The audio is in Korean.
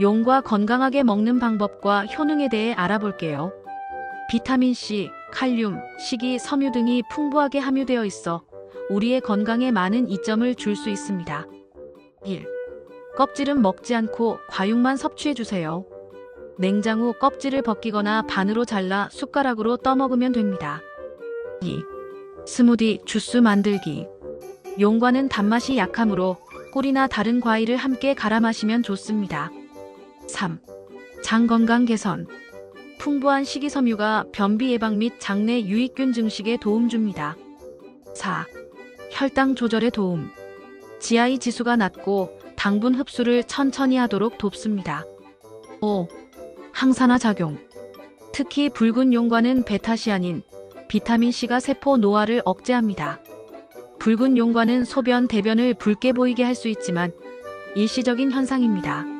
용과 건강하게 먹는 방법과 효능에 대해 알아볼게요. 비타민 C, 칼륨, 식이, 섬유 등이 풍부하게 함유되어 있어 우리의 건강에 많은 이점을 줄 수 있습니다. 1. 껍질은 먹지 않고 과육만 섭취해 주세요. 냉장 후 껍질을 벗기거나 반으로 잘라 숟가락으로 떠먹으면 됩니다. 2. 스무디 주스 만들기. 용과는 단맛이 약하므로 꿀이나 다른 과일을 함께 갈아 마시면 좋습니다. 3. 장 건강 개선. 풍부한 식이섬유가 변비 예방 및 장내 유익균 증식에 도움 줍니다. 4. 혈당 조절에 도움. GI 지수가 낮고 당분 흡수를 천천히 하도록 돕습니다. 5. 항산화 작용. 특히 붉은 용과는 베타시아닌, 비타민C가 세포 노화를 억제합니다. 붉은 용과는 소변, 대변을 붉게 보이게 할 수 있지만 일시적인 현상입니다.